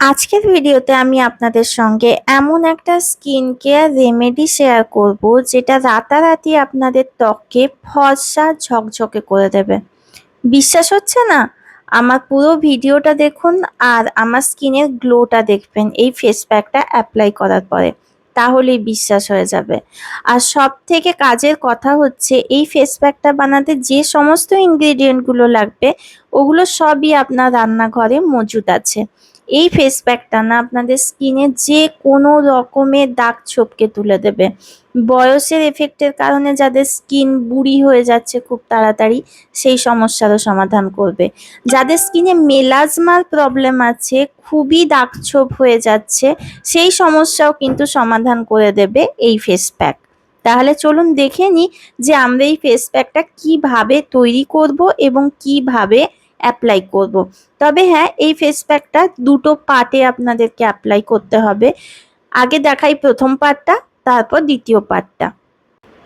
আজকের ভিডিওতে আমি আপনাদের সঙ্গে এমন একটা স্কিন কেয়ার রেমেডি শেয়ার করব, যেটা রাতারাতি আপনাদের ত্বককে ফর্সা ঝকঝকে করে দেবে। বিশ্বাস হচ্ছে না? আমার পুরো ভিডিওটা দেখুন আর আমার স্কিনের গ্লোটা দেখবেন, এই ফেস প্যাকটা অ্যাপ্লাই করার পরে। তাহলেই বিশ্বাস হয়ে যাবে। আর সব থেকে কাজের কথা হচ্ছে, এই ফেস প্যাকটা বানাতে যে সমস্ত ইনগ্রেডিয়েন্টগুলো লাগবে, ওগুলো সবই আপনার রান্নাঘরে মজুদ আছে। এই ফেস প্যাকটা না আপনাদের স্কিনে যে কোনো রকমের দাগ ছোপকে তুলে দেবে। বয়সের এফেক্টের কারণে যাদের স্কিন বুড়ি হয়ে যাচ্ছে খুব তাড়াতাড়ি, সেই সমস্যারও সমাধান করবে। যাদের স্কিনে মেলাজমার প্রবলেম আছে, খুবই দাগ ছোপ হয়ে যাচ্ছে, সেই সমস্যাও কিন্তু সমাধান করে দেবে এই ফেস প্যাক তাহলে চলুন দেখে নিই যে আমরা এই ফেস প্যাকটা কীভাবে তৈরি করব এবং কীভাবে অ্যাপ্লাই করব। তবে হ্যাঁ এই ফেস প্যাকটা দুটো পার্টে আপনাদেরকে অ্যাপ্লাই করতে হবে আগে দেখাই প্রথম পার্টটা তারপর দ্বিতীয় পার্টটা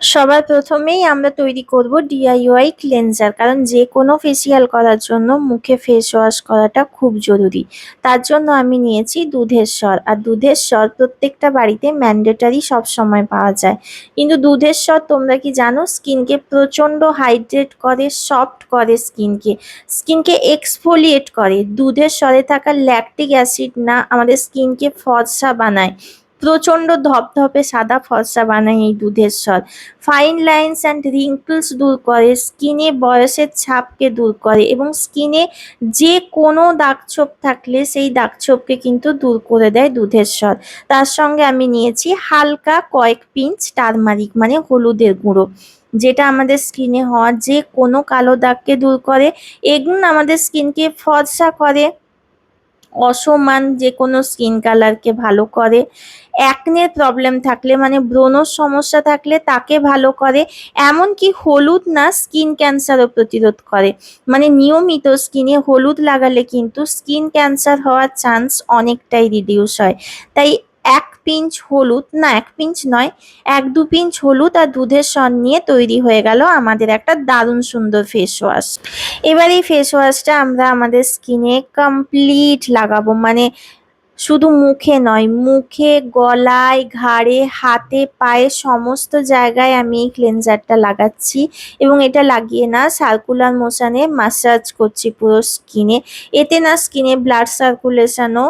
সবার প্রথমেই আমরা তৈরি করব ডিআইওয়াই ক্লেনজার কারণ যে কোনো ফেসিয়াল করার জন্য মুখে ফেস ওয়াশ করাটা খুব জরুরি। তার জন্য আমি নিয়েছি দুধের স্বর, আর দুধের স্বর প্রত্যেকটা বাড়িতে ম্যান্ডেটারি সব সময় পাওয়া যায়। কিন্তু দুধের স্বর তোমরা কি জানো? স্কিনকে প্রচণ্ড হাইড্রেট করে সফট করে স্কিনকে। স্কিনকে এক্সফোলিয়েট করে। দুধের স্বরে থাকা ল্যাকটিক অ্যাসিড না আমাদের স্কিনকে ফর্সা বানায়। প্রচণ্ড ধপধপে সাদা ফর্সা বানায় এই দুধের স্বর। ফাইন লাইন্স অ্যান্ড রিঙ্কলস দূর করে স্কিনে বয়সের ছাপকে দূর করে এবং স্কিনে যে কোনো দাগছোপ থাকলে সেই দাগছোপকে কিন্তু দূর করে দেয় দুধের স্বর। তার সঙ্গে আমি নিয়েছি হালকা কয়েক পিঞ্চ টারমারিক মানে হলুদের গুঁড়ো, যেটা আমাদের স্কিনে হওয়া যে কোনো কালো দাগকে দূর করে। এগুলো আমাদের স্কিনকে ফর্সা করে। অসমান যে কোনো স্কিন কালারকে ভালো করে। অ্যাকনের প্রবলেম থাকলে মানে ব্রণর সমস্যা থাকলে তাকে ভালো করে। এমনকি হলুদ না স্কিন ক্যান্সারও প্রতিরোধ করে। মানে নিয়মিত স্কিনে হলুদ লাগালে কিন্তু স্কিন ক্যান্সার হওয়ার চান্স অনেকটাই রিডিউস হয়। তাই এক পিঞ্চ হলুদ, না, এক পিঞ্চ নয়, এক দু পিঞ্চ হলুদ আর দুধের সন নিয়ে তৈরি হয়ে গেল আমাদের একটা দারুণ সুন্দর ফেস ওয়াশ এবার এই ফেস ওয়াশটা আমরা আমাদের স্কিনে কমপ্লিট লাগাবো। মানে শুধু মুখে নয়, মুখে, গলায়, ঘাড়ে, হাতে, পায়ে সমস্ত জায়গায় আমি এই ক্লেনজারটা লাগাচ্ছি এবং এটা লাগিয়ে না সার্কুলার মোশানে মাসাজ করছি পুরো স্কিনে এতে না স্কিনে ব্লাড সার্কুলেশনও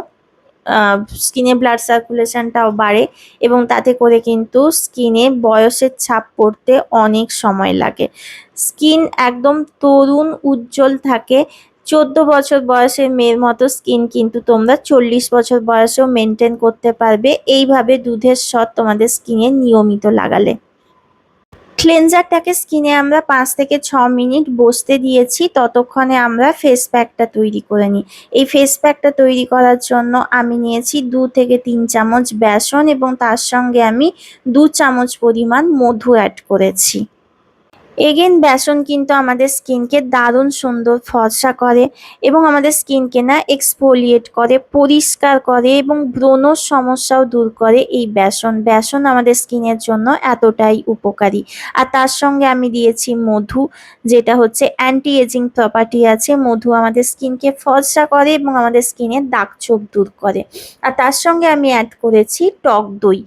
স্কিনে ব্লাড সার্কুলেশনটাও বাড়ে এবং তাতে করে কিন্তু স্কিনে বয়সের ছাপ পড়তে অনেক সময় লাগে। স্কিন একদম তরুণ, উজ্জ্বল থাকে। চোদ্দ বছর বয়সের মেয়ের মতো স্কিন কিন্তু তোমরা চল্লিশ বছর বয়সেও মেনটেন করতে পারবে। এইভাবে দুধের স্বর তোমাদের স্কিনে নিয়মিত লাগালে। ক্লেনজারটাকে স্কিনে আমরা পাঁচ থেকে ছ মিনিট বসতে দিয়েছি, ততক্ষণে আমরা ফেস প্যাকটা তৈরি করে নিই। এই ফেস প্যাকটা তৈরি করার জন্য আমি নিয়েছি দু থেকে তিন চামচ বেসন এবং তার সঙ্গে আমি দু চামচ পরিমাণ মধু অ্যাড করেছি। এগেন বেসন কিন্তু আমাদের স্কিনকে দারুণ সুন্দর ফর্সা করে এবং আমাদের স্কিনকে না এক্সফোলিয়েট করে, পরিষ্কার করে এবং ব্রণর সমস্যাও দূর করে এই বেসন। বেসন আমাদের স্কিনের জন্য এতটাই উপকারী। আর তার সঙ্গে আমি দিয়েছি মধু, যেটা হচ্ছে অ্যান্টি এজিং প্রপার্টি আছে। মধু আমাদের স্কিনকে ফর্সা করে এবং আমাদের স্কিনের দাগ চোখ দূর করে। আর তার সঙ্গে আমি অ্যাড করেছি টক দই।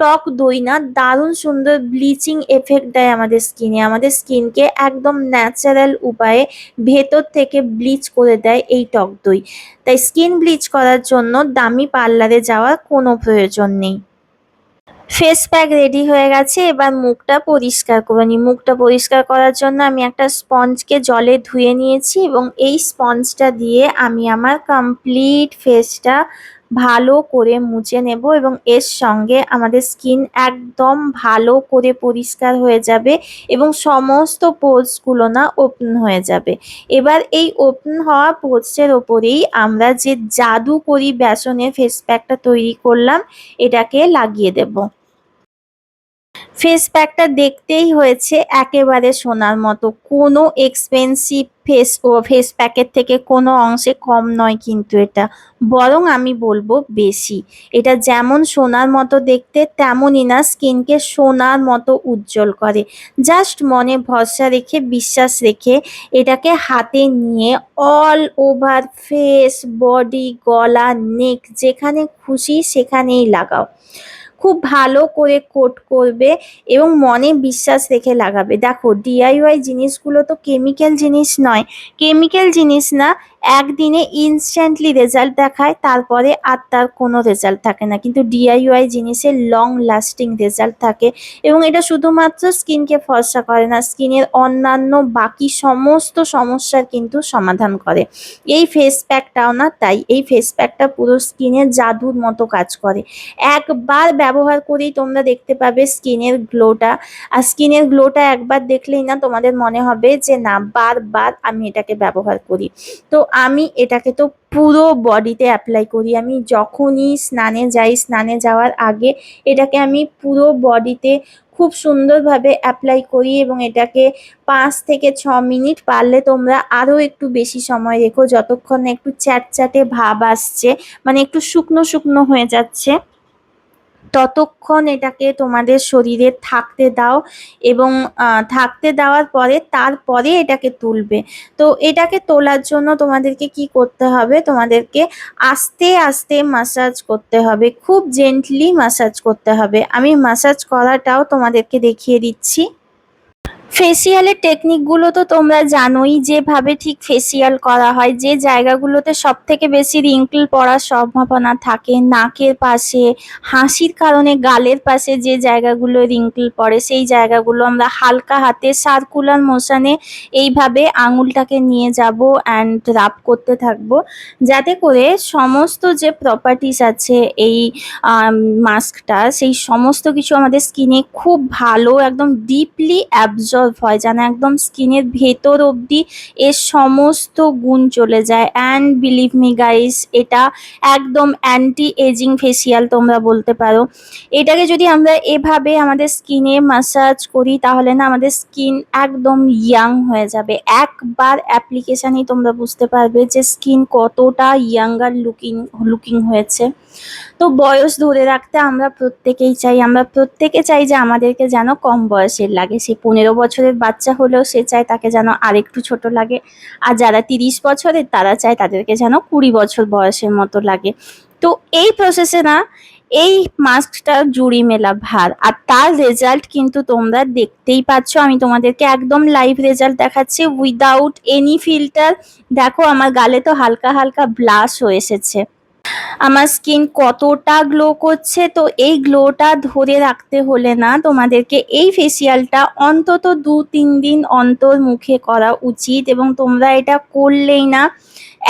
টক দই না, দারুণ সুন্দর ব্লিচিং এফেক্ট দেয় আমাদের স্কিনে। আমাদের স্কিনকে একদম ন্যাচারাল উপায়ে ভেতর থেকে ব্লিচ করে দেয় এই টক দই। তাই স্কিন ব্লিচ করার জন্য দামি পার্লারে যাওয়ার কোনো প্রয়োজন নেই। ফেস প্যাক রেডি হয়ে গেছে, এবার মুখটা পরিষ্কার করে নিই। মুখটা পরিষ্কার করার জন্য আমি একটা স্পঞ্জকে জলে ধুয়ে নিয়েছি এবং এই স্পঞ্জটা দিয়ে আমি আমার কমপ্লিট ফেসটা ভালো করে মুছে নেব এবং এর সঙ্গে আমাদের স্কিন একদম ভালো করে পরিষ্কার হয়ে যাবে এবং সমস্ত পোর্সগুলো না ওপেন হয়ে যাবে। এবার এই ওপেন হওয়া পোর্সের ওপরেই আমরা যে জাদু করি বেসনের ফেস প্যাকটা তৈরি করলাম, এটাকে লাগিয়ে দেব। ফেস প্যাকটা দেখতেই হয়েছে একেবারে সোনার মতো। কোনো এক্সপেন্সিভ ফেস ও ফেস প্যাকের থেকে কোনো অংশে কম নয় কিন্তু এটা। বরং আমি বলব বেশি। এটা যেমন সোনার মতো দেখতে, তেমনই না স্কিনকে সোনার মতো উজ্জ্বল করে। জাস্ট মনে ভরসা রেখে, বিশ্বাস রেখে এটাকে হাতে নিয়ে অল ওভার ফেস বডি গলা নেক যেখানে খুশি সেখানেই লাগাও। খুব ভালো করে কোট করবে এবং মনে বিশ্বাস রেখে লাগাবে। দেখো ডিআইওয়াই জিনিসগুলো তো কেমিক্যাল জিনিস নয়। কেমিক্যাল জিনিস না একদিনে ইনস্ট্যান্টলি রেজাল্ট দেখায়, তারপরে আর তার কোনো রেজাল্ট থাকে না। কিন্তু ডিআইওয়াই জিনিসের লং লাস্টিং রেজাল্ট থাকে এবং এটা শুধুমাত্র স্কিনকে ফর্সা করে না, স্কিনের অন্যান্য বাকি সমস্ত সমস্যার কিন্তু সমাধান করে। এই ফেস প্যাকটাও না, তাই এই ফেস প্যাকটা পুরো স্কিনের জাদুর মতো কাজ করে। একবার ব্যবহার করেই তোমরা দেখতে পাবে স্কিনের গ্লোটা আর স্কিনের গ্লোটা একবার দেখলেই না তোমাদের মনে হবে যে না, বারবার আমি এটাকে ব্যবহার করি। তো আমি এটাকে তো পুরো বডিতে অ্যাপ্লাই করি। আমি যখনই স্নানে যাই, স্নানে যাওয়ার আগে এটাকে আমি পুরো বডিতে খুব সুন্দরভাবে অ্যাপ্লাই করি এবং এটাকে পাঁচ থেকে ছ মিনিট পারলে তোমরা আরও একটু বেশি সময় রেখো, যতক্ষণ একটু চ্যাটচ্যাটে ভাব আসছে মানে একটু শুকনো শুকনো হয়ে যাচ্ছে। ততক্ষণ এটাকে তোমাদের শরীরে থাকতে দাও এবং থাকতে দেওয়ার পরে তারপরে এটাকে তুলবে। তো এটাকে তোলার জন্য তোমাদেরকে কি করতে হবে? তোমাদেরকে আস্তে আস্তে মাসাজ করতে হবে। খুব জেন্টলি মাসাজ করতে হবে। আমি মাসাজ করাটাও তোমাদেরকে দেখিয়ে দিচ্ছি। ফেসিয়ালের টেকনিকগুলো তো তোমরা জানোই, যেভাবে ঠিক ফেসিয়াল করা হয়, যে জায়গাগুলোতে সব থেকে বেশি রিঙ্কল পড়ার সম্ভাবনা থাকে, নাকের পাশে, হাসির কারণে গালের পাশে যে জায়গাগুলো রিঙ্কল পড়ে, সেই জায়গাগুলো আমরা হালকা হাতে সার্কুলার মোশনে এইভাবে আঙুলটাকে নিয়ে যাব অ্যান্ড রাব করতে থাকব। যাতে করে সমস্ত যে প্রপার্টিস আছে এই মাস্কটা সেই সমস্ত কিছু আমাদের স্কিনে খুব ভালো, একদম ডিপলি অ্যাবজর্ব যেন একদম স্কিনের ভেতর অবধি এর সমস্ত গুণ চলে যায়। অ্যান্ড বিলিভ মি গাইস এটা একদম অ্যান্টি এজিং ফেসিয়াল তোমরা বলতে পারো। এটাকে যদি আমরা এভাবে আমাদের স্কিনে মাসাজ করি, তাহলে না আমাদের স্কিন একদম ইয়াং হয়ে যাবে। একবার অ্যাপ্লিকেশানই তোমরা বুঝতে পারবে যে স্কিন কতটা ইয়াঙ্গার লুকিং লুকিং হয়েছে। তো বয়স ধরে রাখতে আমরা প্রত্যেকেই চাই, আমরা প্রত্যেকে চাই যে আমাদেরকে যেন কম বয়সের লাগে। সে পনেরো বছরের বাচ্চা হলেও সে চায় তাকে যেন আরেকটু ছোট লাগে। আর যারা তিরিশ বছরের তারা চায় তাদেরকে যেন কুড়ি বছর বয়সের মতো লাগে। তো এই প্রসেসে না, এই মাস্কটা জুড়ি মেলা ভার। আর তার রেজাল্ট কিন্তু তোমরা দেখতেই পাচ্ছ। আমি তোমাদেরকে একদম লাইভ রেজাল্ট দেখাচ্ছি। উইদাউট এনি ফিল্টার দেখো আমার গালে তো হালকা হালকা ব্লাশ হয়ে এসেছে। আমার স্কিন কতটা গ্লো করছে, তো এই গ্লোটা ধরে রাখতে হলে না তোমাদেরকে এই ফেসিয়ালটা অন্তত দু তিন দিন অন্তর মুখে করা উচিত এবং তোমরা এটা করলেই না,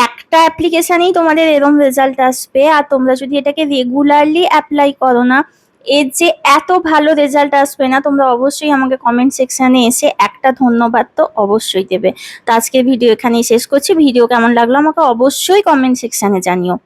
একটা অ্যাপ্লিকেশানেই তোমাদের এরম রেজাল্ট আসবে। আর তোমরা যদি এটাকে রেগুলারলি অ্যাপ্লাই করো না, এর যে এত ভালো রেজাল্ট আসবে না, তোমরা অবশ্যই আমাকে কমেন্ট সেকশানে এসে একটা ধন্যবাদ তো অবশ্যই দেবে। তো আজকের ভিডিও এখানেই শেষ করছি। ভিডিও কেমন লাগল আমাকে অবশ্যই কমেন্ট সেকশানে জানিও।